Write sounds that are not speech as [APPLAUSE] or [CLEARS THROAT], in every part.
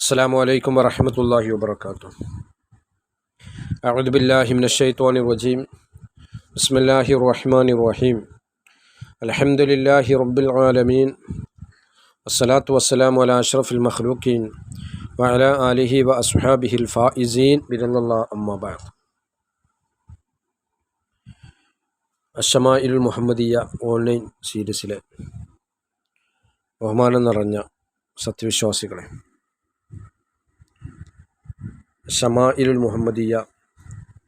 السلام عليكم ورحمة الله وبركاته أعوذ بالله من الشيطان الرجيم بسم الله الرحمن الرحيم الحمد لله رب العالمين والصلاة والسلام على أشرف المخلوقين وعلى آله وأصحابه الفائزين بإذن الله أما بعد അഷമായിലുൽ Muhammadiya online സീരീസിലെ ബഹുമാനം നിറഞ്ഞ സത്യവിശ്വാസികളെ ഷമായിലുൽ മുഹമ്മദിയ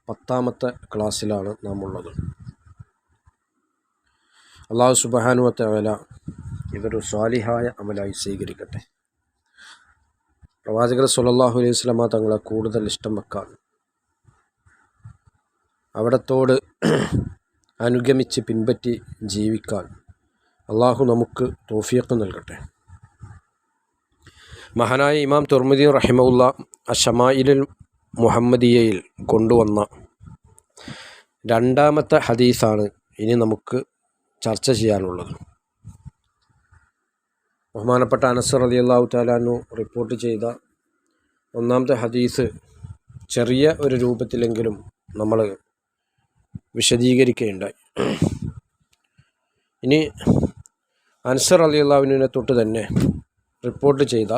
പത്താമത്തെ ക്ലാസ്സിലാണ് നാം ഉള്ളത് അള്ളാഹു സുബഹാനുവത്തെ അവല ഇതൊരു സ്വാലിഹായ അമലായി സ്വീകരിക്കട്ടെ. പ്രവാചകർ സുലല്ലാഹു അലൈഹി സ്വലമ തങ്ങളെ കൂടുതൽ ഇഷ്ടം വെക്കാൻ അവിടത്തോട് അനുഗമിച്ച് പിൻപറ്റി ജീവിക്കാൻ അള്ളാഹു നമുക്ക് തോഫിയൊക്കെ നൽകട്ടെ. മഹാനായ ഇമാം തുർമുദ്ദീൻ റഹിമുള്ള അഷമായിലുൽ മുഹമ്മദിയയിൽ കൊണ്ടുവന്ന രണ്ടാമത്തെ ഹദീസാണ് ഇനി നമുക്ക് ചർച്ച ചെയ്യാനുള്ളത്. ബഹുമാനപ്പെട്ട അനസ് അലി അള്ളാഹു താലാനു റിപ്പോർട്ട് ചെയ്ത ഒന്നാമത്തെ ഹദീസ് ചെറിയ ഒരു രൂപത്തിലെങ്കിലും നമ്മൾ വിശദീകരിക്കുകയുണ്ടായി ഇനി അൻസർ അലി അള്ളാഹുവിനെ തൊട്ട് തന്നെ റിപ്പോർട്ട് ചെയ്ത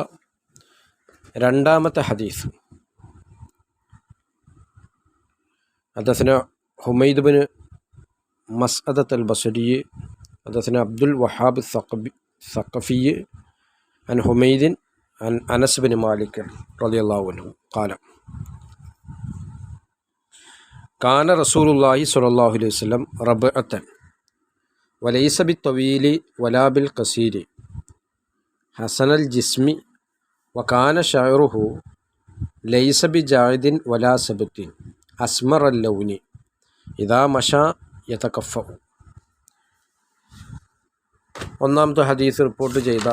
രണ്ടാമത്തെ ഹദീസ് അദ്ദേഹത്തിന് Humaid bin Masadah al Basri അദ്ദേഹത്തിന് അബ്ദുൽ വഹാബ് സഖബി സഖഫി അൻ ഹുമൈദിൻ അൻ അനസ് ബിൻ മാലിക് റളിയല്ലാഹു അൻഹു കാലം കാന റസൂലുല്ലാഹി സ്വല്ലല്ലാഹു അലൈഹി വസല്ലം റബ്അത്തൻ വലൈസ ബി തവീലി വലാബിൽ കസീരി ഹസനൽ ജിസ്മി വകാന ഷാറുഹു ലൈസബി ജാഹിദിൻ വലാ സബുദ്ദീൻ അസ്മർ അല്ലൗനി ലൗനി ഇതാ മഷ യതകഫ ഒന്നാമത്തെ ഹദീസ് റിപ്പോർട്ട് ചെയ്ത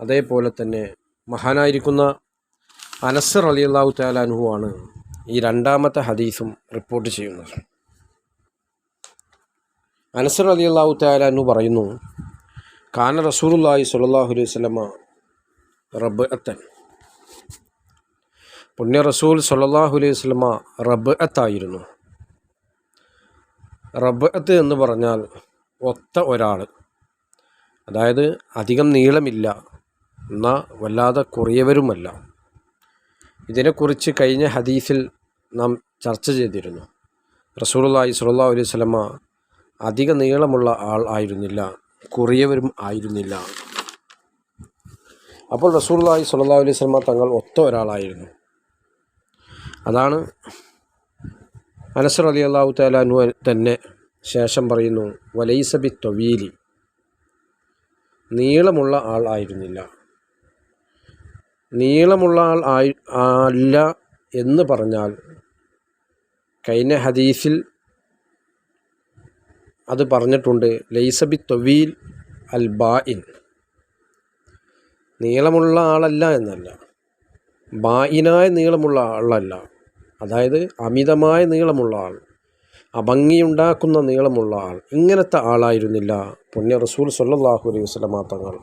അതേപോലെ തന്നെ മഹാനായിരിക്കുന്ന അനസർ അലി അള്ളാഹു താലാനുഹു ആണ് ഈ രണ്ടാമത്തെ ഹദീസും റിപ്പോർട്ട് ചെയ്യുന്നത്. അനസർ അലി അള്ളാഹു താലാനു പറയുന്നു കാന صلى الله അലൈഹി വസല്ലമ റബ്ബ് അത്തൻ പുണ്യ റസൂൽ സല്ലാഹു അലൈഹി സ്വലമ റബ്ബ് അത്തായിരുന്നു റബ്ബ് അത്ത് എന്ന് പറഞ്ഞാൽ ഒത്ത ഒരാൾ. അതായത് അധികം നീളമില്ല എന്നാൽ വല്ലാതെ കുറിയവരുമല്ല. ഇതിനെക്കുറിച്ച് കഴിഞ്ഞ ഹദീസിൽ നാം ചർച്ച ചെയ്തിരുന്നു. റസൂലുള്ളാഹി സ്വല്ലല്ലാഹു അലൈഹി വസല്ലമ അധിക നീളമുള്ള ആൾ ആയിരുന്നില്ല കുറിയവരും ആയിരുന്നില്ല. അപ്പോൾ റസൂലുള്ളാഹി സുല്ലാ അലൈഹി സ്വലമ തങ്ങൾ ഒത്ത ഒരാളായിരുന്നു. അതാണ് അനസർ അലി അള്ളാഹു താലാനു തന്നെ ശേഷം പറയുന്നു വലൈസബി തൊവീലി. നീളമുള്ള ആൾ ആയിരുന്നില്ല. നീളമുള്ള ആൾ ആയി അല്ല എന്ന് പറഞ്ഞാൽ കഴിഞ്ഞ ഹദീസിൽ അത് പറഞ്ഞിട്ടുണ്ട് ലൈസബി തൊവീൽ അൽ ബായിൻ നീളമുള്ള ആളല്ല എന്നല്ല. ബായിനായ നീളമുള്ള ആളല്ല. അതായത് അമിതമായ നീളമുള്ള ആൾ. അഭംഗിയുണ്ടാക്കുന്ന നീളമുള്ള ആൾ. ഇങ്ങനത്തെ ആളായിരുന്നില്ല പുണ്യ റസൂൽ സല്ലാഹു അലൈഹി വസ്ലമാ തങ്ങൾ.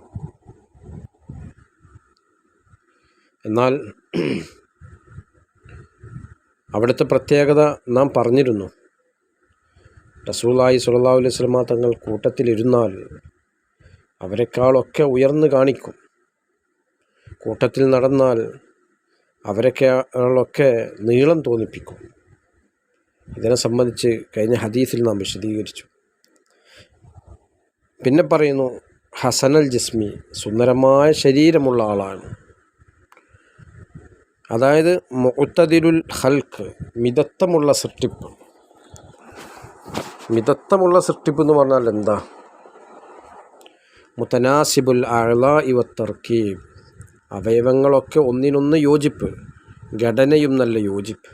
എന്നാൽ അവിടുത്തെ പ്രത്യേകത നാം പറഞ്ഞിരുന്നു. റസൂലായി സുല്ലാ അലൈഹി സ്വലമാ തങ്ങൾ കൂട്ടത്തിലിരുന്നാൽ അവരെക്കാളൊക്കെ ഉയർന്നു കാണിക്കും. കൂട്ടത്തിൽ നടന്നാൽ അവരൊക്കെ നീളം തോന്നിപ്പിക്കും. ഇതിനെ സംബന്ധിച്ച് കഴിഞ്ഞ ഹദീസിൽ നാം വിശദീകരിച്ചു. പിന്നെ പറയുന്നു ഹസനൽ ജിസ്മി സുന്ദരമായ ശരീരമുള്ള ആളാണ്. അതായത് മുത്തതിരുൽ ഹൽക്ക് മിതത്വമുള്ള സൃഷ്ടിപ്പ്. മിതത്വമുള്ള സൃഷ്ടിപ്പ് എന്ന് പറഞ്ഞാൽ എന്താ? മുത്തനാസിബുൽ അഴല ഇവ തർക്കീബ്. അവയവങ്ങളൊക്കെ ഒന്നിനൊന്ന് യോജിപ്പ് ഘടനയും നല്ല യോജിപ്പ്.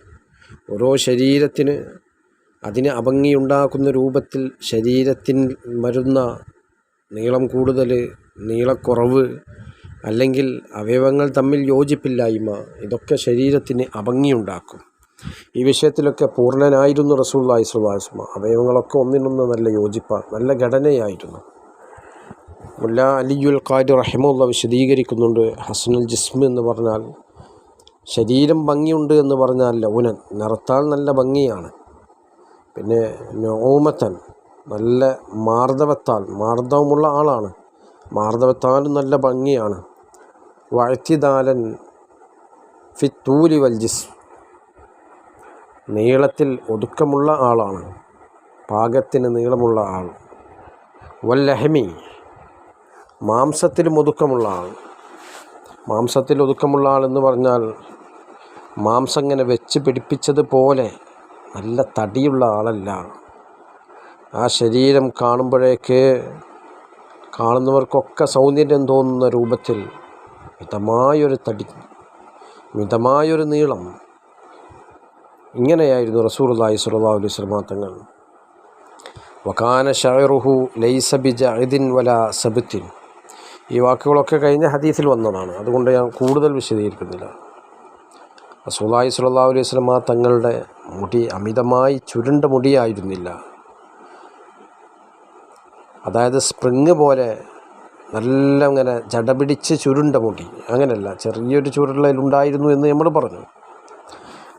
ഓരോ ശരീരത്തിന് അതിന് അഭംഗിയുണ്ടാക്കുന്ന രൂപത്തിൽ ശരീരത്തിൽ വരുന്ന നീളം കൂടുതൽ നീളക്കുറവ് അല്ലെങ്കിൽ അവയവങ്ങൾ തമ്മിൽ യോജിപ്പില്ലായ്മ ഇതൊക്കെ ശരീരത്തിന് അഭംഗിയുണ്ടാക്കും. ഈ വിഷയത്തിലൊക്കെ പൂർണനായിരുന്നു റസൂള്ളി സ്വലാസ്മ അവയവങ്ങളൊക്കെ ഒന്നിനൊന്ന് നല്ല യോജിപ്പാണ് നല്ല ഘടനയായിരുന്നു. മുല്ല അലിയുൽ ഖാദി റഹിമുള്ള വിശദീകരിക്കുന്നുണ്ട് ഹസനുൽ ജിസ്മ എന്ന് പറഞ്ഞാൽ. ശരീരം ഭംഗിയുണ്ട് എന്ന് പറഞ്ഞാൽ ലൗനൻ നിറത്താൽ നല്ല ഭംഗിയാണ്. പിന്നെ നോമത്തൻ നല്ല മാർദ്ദവത്താൽ മാർദ്ദവമുള്ള ആളാണ്. മാർദ്ദവത്താലും നല്ല ഭംഗിയാണ്. വഴത്തിദാലൻ ഫിത്തൂലി വൽജിസ് നീളത്തിൽ ഒതുക്കമുള്ള ആളാണ്. പാകത്തിന് നീളമുള്ള ആൾ. വല്ലഹമി മാംസത്തിലും ഒതുക്കമുള്ള ആൾ. മാംസത്തിൽ ഒതുക്കമുള്ള ആൾ എന്ന് പറഞ്ഞാൽ മാംസം ഇങ്ങനെ വെച്ച് പിടിപ്പിച്ചതുപോലെ നല്ല തടിയുള്ള ആളല്ല. ആ ശരീരം കാണുമ്പോഴേക്ക് കാണുന്നവർക്കൊക്കെ സൗന്ദര്യം തോന്നുന്ന രൂപത്തിൽ മിതമായൊരു തടി മിതമായൊരു നീളം. ഇങ്ങനെയായിരുന്നു റസൂർലായി സുല്ലാ അലൈഹി തങ്ങൾ. വക്കാന ഷായറുഹു ലൈസ ബിജഅദിൻ വല സബത്തിൻ ഈ വാക്കുകളൊക്കെ കഴിഞ്ഞ ഹദീസിൽ വന്നതാണ്. അതുകൊണ്ട് ഞാൻ കൂടുതൽ വിശദീകരിക്കുന്നില്ല. റസൂലായി സുല്ലാ അലൈഹി സ്വലമ തങ്ങളുടെ മുടി അമിതമായി ചുരുണ്ട മുടിയായിരുന്നില്ല. അതായത് സ്പ്രിങ് പോലെ നല്ല ഇങ്ങനെ ജടപിടിച്ച് ചുരുണ്ട മുടി. അങ്ങനെയല്ല ചെറിയൊരു ചുരുളയിലുണ്ടായിരുന്നു എന്ന് നമ്മൾ പറഞ്ഞു.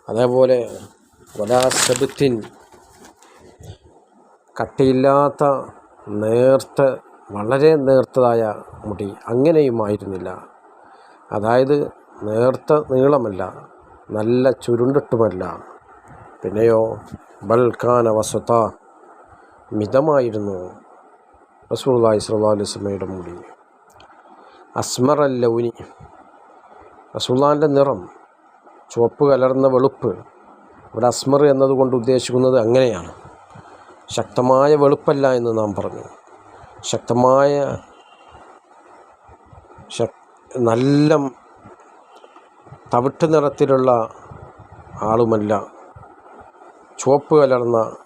അതേപോലെ വലാസബത്തിൻ കട്ടിയില്ലാത്ത നേർത്ത വളരെ നേർത്തതായ മുടി അങ്ങനെയുമായിരുന്നില്ല. അതായത് നേർത്ത നീളമല്ല നല്ല ചുരുണ്ടിട്ടുമല്ല. പിന്നെയോ ബൽഖാന വസത മിതമായിരുന്നു റസൂള്ളി സ്വല്ലാ അലൈഹി സ്വലമയുടെ മുടി. അസ്മർ ലൗനി റസൂള്ളാന്റെ നിറം ചുവപ്പ് കലർന്ന വെളുപ്പ് ഇവിടെ അസ്മർ എന്നതുകൊണ്ട് ഉദ്ദേശിക്കുന്നത് അങ്ങനെയാണ്. ശക്തമായ വെളുപ്പല്ല എന്ന് നാം പറഞ്ഞു. ശക്തമായ നല്ല തവിട്ട് നിറത്തിലുള്ള ആളുമല്ല. ചുവപ്പ് കലർന്ന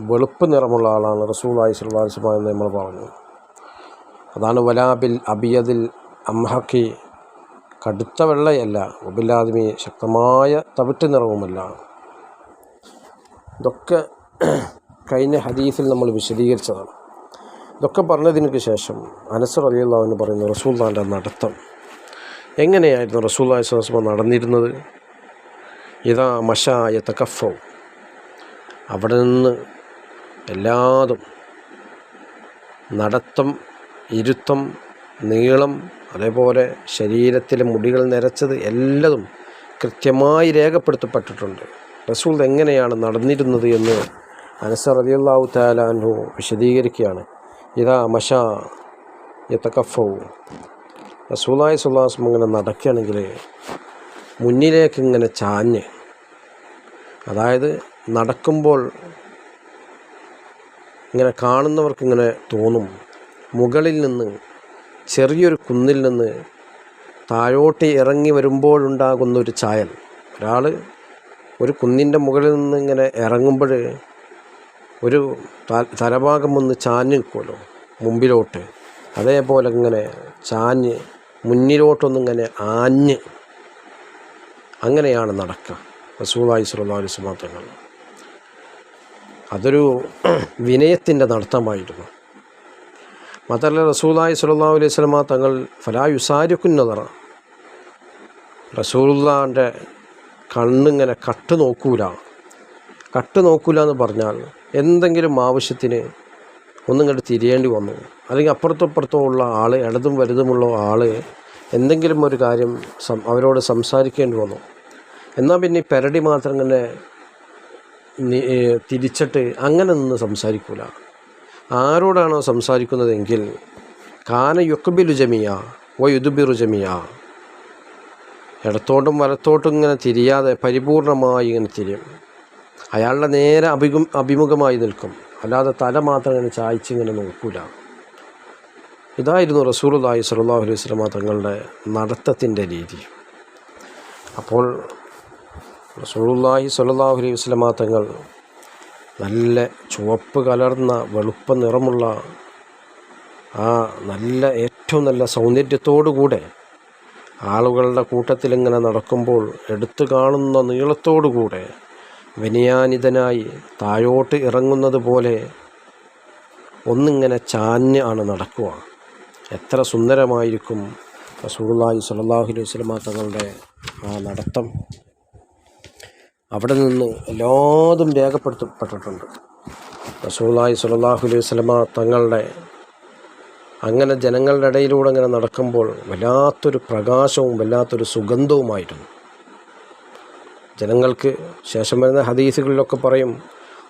വെളുപ്പ് നിറമുള്ള ആളാണ് റസൂലായി സുല്ലാസ്മ എന്ന് നമ്മൾ പറഞ്ഞു. അതാണ് വലാബിൽ അബിയതിൽ അംഹക്കി കടുത്ത വെള്ളയല്ല. ഒബില്ലാദ്മി ശക്തമായ തവിട്ട് നിറവുമല്ല. ഇതൊക്കെ [CLEARS THROAT] കഴിഞ്ഞ ഹദീസിൽ നമ്മൾ വിശദീകരിച്ചതാണ്. ഇതൊക്കെ പറഞ്ഞതിന് ശേഷം അനസർ അലിയുള്ളവന് പറയുന്ന റസൂല്ലാന്റെ നടത്തം. എങ്ങനെയായിരുന്നു റസൂല്ലാ സ്വസ്മ നടന്നിരുന്നത്? ഇതാ മഷായ തക്കഫോ അവിടെ നിന്ന് എല്ലാതും നടത്തം ഇരുത്തം നീളം അതേപോലെ ശരീരത്തിലെ മുടികൾ നിരച്ചത് എല്ലതും കൃത്യമായി രേഖപ്പെടുത്തപ്പെട്ടിട്ടുണ്ട്. റസൂൽ എങ്ങനെയാണ് നടന്നിരുന്നത് എന്ന് അനസർ റതിയുള്ളാഹു താലാൻഹു വിശദീകരിക്കുകയാണ്. ഇതാ മഷ യത്തക്കഫവും റസൂലായി സുല്ലാസ്മ ഇങ്ങനെ നടക്കുകയാണെങ്കിൽ മുന്നിലേക്ക് ഇങ്ങനെ ചാഞ്ഞ് അതായത് നടക്കുമ്പോൾ ഇങ്ങനെ കാണുന്നവർക്കിങ്ങനെ തോന്നും മുകളിൽ നിന്ന് ചെറിയൊരു കുന്നിൽ നിന്ന് താഴോട്ട് ഇറങ്ങി വരുമ്പോഴുണ്ടാകുന്ന ഒരു ചായൽ. ഒരാൾ ഒരു കുന്നിന്റെ മുകളിൽ നിന്ന് ഇങ്ങനെ ഇറങ്ങുമ്പോൾ ഒരു തലഭാഗം ഒന്ന് ചാഞ്ഞ് നിൽക്കുമല്ലോ മുമ്പിലോട്ട്. അതേപോലെ ഇങ്ങനെ ചാഞ്ഞ് മുന്നിലോട്ടൊന്നിങ്ങനെ ആഞ്ഞ്. അങ്ങനെയാണ് നടക്കുക. റസൂലായി സുല്ലാ തങ്ങൾ. അതൊരു വിനയത്തിന്റെ നടത്തമായിരുന്നു. മാത്രമല്ല റസൂലായി സുല്ലാ അലൈഹി സ്വലമ തങ്ങൾ ഫലായുസാരിക്കുന്നതറ റസൂലുള്ളാന്റെ കണ്ണിങ്ങനെ കട്ട് നോക്കൂല. കട്ട് നോക്കൂല എന്ന് പറഞ്ഞാൽ എന്തെങ്കിലും ആവശ്യത്തിന് ഒന്നും കണ്ട് തിരിയേണ്ടി വന്നു. അല്ലെങ്കിൽ അപ്പുറത്തപ്പുറത്തോ അപ്പുറത്തോ ഉള്ള ആൾ ഇടതും വലുതുമുള്ള ആൾ എന്തെങ്കിലും ഒരു കാര്യം അവരോട് സംസാരിക്കേണ്ടി വന്നു. എന്നാൽ പിന്നെ പെരടി മാത്രം ഇങ്ങനെ തിരിച്ചിട്ട് അങ്ങനെ നിന്ന് സംസാരിക്കൂല. ആരോടാണോ സംസാരിക്കുന്നതെങ്കിൽ കാന യുക്കബിലു ജമിയ ഓ യുദുബിറു ജമിയ. ഇടത്തോട്ടും വലത്തോട്ടും ഇങ്ങനെ തിരിയാതെ പരിപൂർണമായി ഇങ്ങനെ തിരിയും. അയാളുടെ നേരെ അഭിമു അഭിമുഖമായി നിൽക്കും. അല്ലാതെ തല മാത്രം ഇങ്ങനെ ചായച്ച് ഇങ്ങനെ നോക്കൂല. ഇതായിരുന്നു റസൂലുല്ലാഹി സലാഹു അലൈഹി സ്വലമ തങ്ങളുടെ നടത്തത്തിന്റെ രീതി. അപ്പോൾ റസൂലുള്ളാഹി സ്വല്ലല്ലാഹു അലൈഹി വസല്ലമ തങ്ങൾ നല്ല ചുവപ്പ് കലർന്ന വെളുപ്പ നിറമുള്ള ആ നല്ല ഏറ്റവും നല്ല സൗന്ദര്യത്തോടുകൂടെ ആളുകളുടെ കൂട്ടത്തിലിങ്ങനെ നടക്കുമ്പോൾ എടുത്തു കാണുന്ന നീളത്തോടു കൂടെ വിനയാനിതനായി താഴോട്ട് ഇറങ്ങുന്നത് പോലെ ഒന്നിങ്ങനെ ചാഞ്ഞ് ആണ് നടക്കുക. എത്ര സുന്ദരമായിരിക്കും റസൂള്ളി സലാഹു അലൈഹി വസല്ലമ തങ്ങളുടെ ആ നടത്തം. അവിടെ നിന്ന് എല്ലാതും രേഖപ്പെടുത്തപ്പെട്ടിട്ടുണ്ട്. റസൂള്ളി സലാഹു അലൈഹി വസല്ലമ തങ്ങളുടെ അങ്ങനെ ജനങ്ങളുടെ ഇടയിലൂടെ അങ്ങനെ നടക്കുമ്പോൾ വല്ലാത്തൊരു പ്രകാശവും വല്ലാത്തൊരു സുഗന്ധവുമായിരുന്നു. ജനങ്ങൾക്ക് ശേഷം വരുന്ന ഹദീസുകളിലൊക്കെ പറയും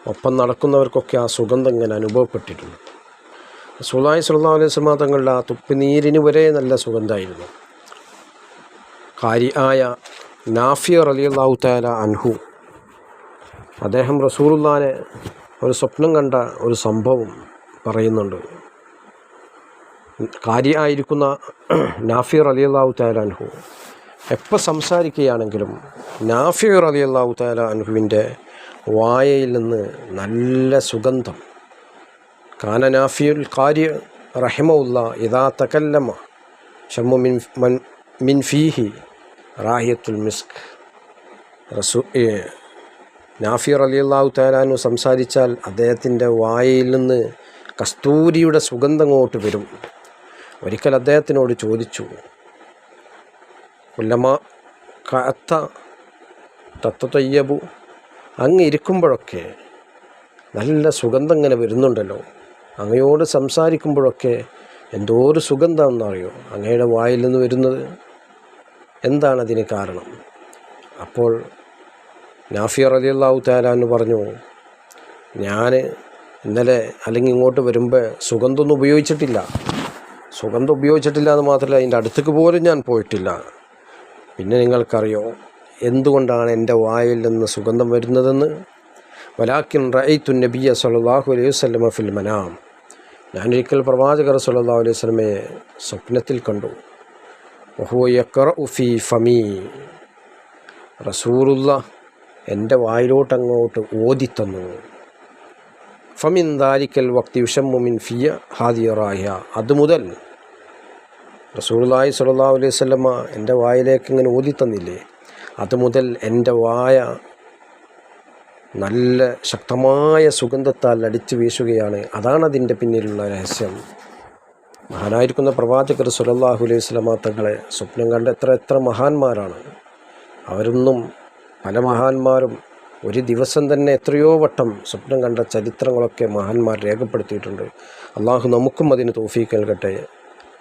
ഒപ്പം നടക്കുന്നവർക്കൊക്കെ ആ സുഗന്ധം ഇങ്ങനെ അനുഭവപ്പെട്ടിട്ടുണ്ട്. സുലായി സുല്ലാ അലൈഹി സ്വലാ തങ്ങളുടെ ആ തുപ്പിനീരിന് വരെ നല്ല സുഗന്ധമായിരുന്നു കാരിയായ നാഫിയർ അലി അള്ളാഹു താല അൻഹു അദ്ദേഹം റസൂറുല്ലാനെ ഒരു സ്വപ്നം കണ്ട ഒരു സംഭവം പറയുന്നുണ്ട്. കാര്യമായിരിക്കുന്ന നാഫിർ അലി അള്ളാഹു താല അൻഹു എപ്പോൾ സംസാരിക്കുകയാണെങ്കിലും നാഫി റലി അള്ളാഹു താല അനുഹുവിന്റെ വായയിൽ നിന്ന് നല്ല സുഗന്ധം. കാന നാഫിയുൽ കാര്യ റഹിമുല്ല ഇതാ തകല്ലമ ഷമ്മു മിൻ മൻ മിൻ ഫീഹി റാഹിയത്തുൽ മിസ്ക്. റസു നാഫിർ അലി അള്ളാഹു താലാനു സംസാരിച്ചാൽ അദ്ദേഹത്തിന്റെ വായയിൽ നിന്ന് കസ്തൂരിയുടെ സുഗന്ധം അങ്ങോട്ട് വരും. ഒരിക്കൽ അദ്ദേഹത്തിനോട് ചോദിച്ചു കുല്ലമ കത്ത തത്വയ്യബു അങ്ങ് ഇരിക്കുമ്പോഴൊക്കെ നല്ല സുഗന്ധം ഇങ്ങനെ വരുന്നുണ്ടല്ലോ. അങ്ങയോട് സംസാരിക്കുമ്പോഴൊക്കെ എന്തോ ഒരു സുഗന്ധം എന്നറിയോ അങ്ങയുടെ വായിൽ നിന്ന് വരുന്നത്? എന്താണ് അതിന് കാരണം? അപ്പോൾ നാഫിയർ അലി അള്ളാഹു താലാന്ന് പറഞ്ഞു ഞാൻ ഇന്നലെ അല്ലെങ്കിൽ ഇങ്ങോട്ട് വരുമ്പോൾ സുഗന്ധമൊന്നും ഉപയോഗിച്ചിട്ടില്ല. സുഗന്ധം ഉപയോഗിച്ചിട്ടില്ല എന്ന് മാത്രമല്ല അതിന്റെ അടുത്തേക്ക് പോലും ഞാൻ പോയിട്ടില്ല. പിന്നെ നിങ്ങൾക്കറിയോ എന്തുകൊണ്ടാണ് എന്റെ വായിൽ നിന്ന് സുഗന്ധം വരുന്നതെന്ന്? വലാക്കിൻ റൈത്തു നബിയ സല്ലാഹു അലൈഹി വസ്ലമ ഫിൽമനാം ഞാനൊരിക്കൽ പ്രവാചകർ സല്ലാ അലൈഹി വസ്ലമയെ സ്വപ്നത്തിൽ കണ്ടു. ഉഫി ഫമീ. റസൂറുള്ള എന്റെ വായിലോട്ടങ്ങോട്ട് ഓതിത്തന്നു. ഫമിൻ ദാരിക്കൽ വക്തി വിഷമ്മുമിൻ ഫിയ ഹാദിയറായ അതുമുതൽ റസൂർലായി സല്ലാ അലൈഹി സ്വല്ലമ്മ എന്റെ വായിലേക്ക് ഇങ്ങനെ ഓതിത്തന്നില്ലേ അതുമുതൽ എന്റെ വായ നല്ല ശക്തമായ സുഗന്ധത്താൽ അടിച്ചു വീശുകയാണ്. അതാണ് അതിന്റെ പിന്നിലുള്ള രഹസ്യം. മഹാനായിരിക്കുന്ന പ്രവാചകർ സുലല്ലാഹു അലൈഹി സ്വലമ തങ്ങളെ സ്വപ്നം കണ്ട എത്ര എത്ര മഹാന്മാരാണ്. അവരൊന്നും പല മഹാന്മാരും ഒരു ദിവസം തന്നെ എത്രയോ വട്ടം സ്വപ്നം കണ്ട ചരിത്രങ്ങളൊക്കെ മഹാന്മാർ രേഖപ്പെടുത്തിയിട്ടുണ്ട്. അള്ളാഹു നമുക്കും അതിന് തോഫീക്ക് നൽകട്ടെ.